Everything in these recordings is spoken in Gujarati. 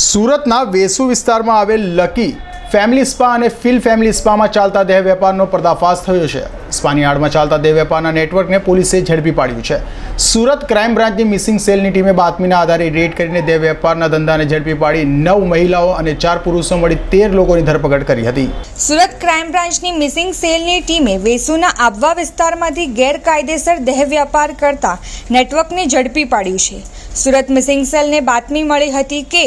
સુરતના વેસુ વિસ્તારમાં આવેલ લકી ફેમિલી સ્પા અને ફિલ ફેમિલી સ્પામાં ચાલતા દેહ વેપારનો પર્દાફાશ થયો છે. સ્પાની આડમાં ચાલતા દેહ વેપારના નેટવર્કને પોલીસે ઝડપી પાડ્યું છે. સુરત ક્રાઇમ બ્રાન્ચની મિસિંગ સેલની ટીમે બાતમીના આધારે રેડ કરીને દેહ વેપારના ધંધાને ઝડપી પાડી નવ મહિલાઓ અને ચાર પુરુષો મળી તેર લોકોની ધરપકડ કરી હતી. સુરત ક્રાઇમ બ્રાન્ચની મિસિંગ સેલની ટીમે વેસુના આબવા વિસ્તારમાંથી ગેરકાયદેસર દેહ વ્યાપાર કરતા નેટવર્કને ઝડપી પાડ્યું છે. સુરત મિસિંગ સેલને બાતમી મળી હતી કે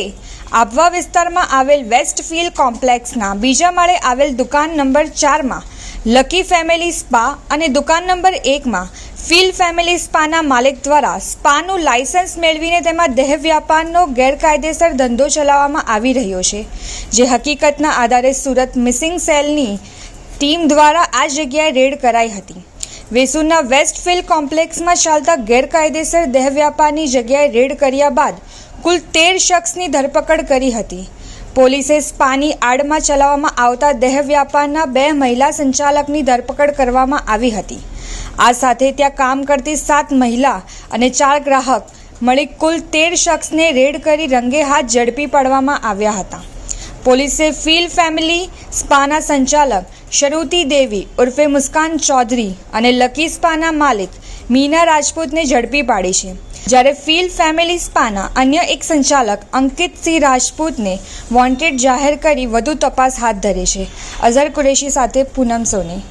આબવા વિસ્તારમાં આવેલ વેસ્ટફિલ્ડ કોમ્પ્લેક્સના બીજા માળે આવેલ દુકાન નંબર ચારમાં લકી ફેમિલી સ્પા અને દુકાન નંબર એકમાં ફિલ ફેમિલી સ્પાના માલિક દ્વારા સ્પાનું લાયસન્સ મેળવીને તેમાં દેહ વ્યાપારનો ગેરકાયદેસર ધંધો ચલાવવામાં આવી રહ્યો છે, જે હકીકતના આધારે સુરત મિસિંગ સેલની ટીમ દ્વારા આ જગ્યાએ રેડ કરાઈ હતી. વેસુના વેસ્ટફિલ્ડ કોમ્પ્લેક્સમાં ચાલતા ગેરકાયદેસર દેહ વ્યાપારની જગ્યાએ રેડ કર્યા બાદ કુલ તેર શખ્સની ધરપકડ કરી હતી. પોલીસે સ્પાની આડમાં ચલાવવામાં આવતા દેહ વ્યાપારના બે મહિલા સંચાલકની ધરપકડ કરવામાં આવી હતી. આ સાથે ત્યાં કામ કરતી સાત મહિલા અને ચાર ગ્રાહક મળી કુલ તેર શખ્સને રેડ કરી રંગે હાથ ઝડપી પાડવામાં આવ્યા હતા. પોલીસે ફિલ ફેમિલી સ્પાના સંચાલક શરૂતી દેવી ઉર્ફે મુસ્કાન ચૌધરી અને લકી સ્પાના માલિક મીના રાજપૂતને ઝડપી પાડી છે. જ્યારે ફિલ ફેમિલી સ્પાના અન્ય એક સંચાલક અંકિતસિંહ રાજપૂતને વોન્ટેડ જાહેર કરી વધુ તપાસ હાથ ધરી છે. અઝર કુરેશી સાથે પૂનમ સોની.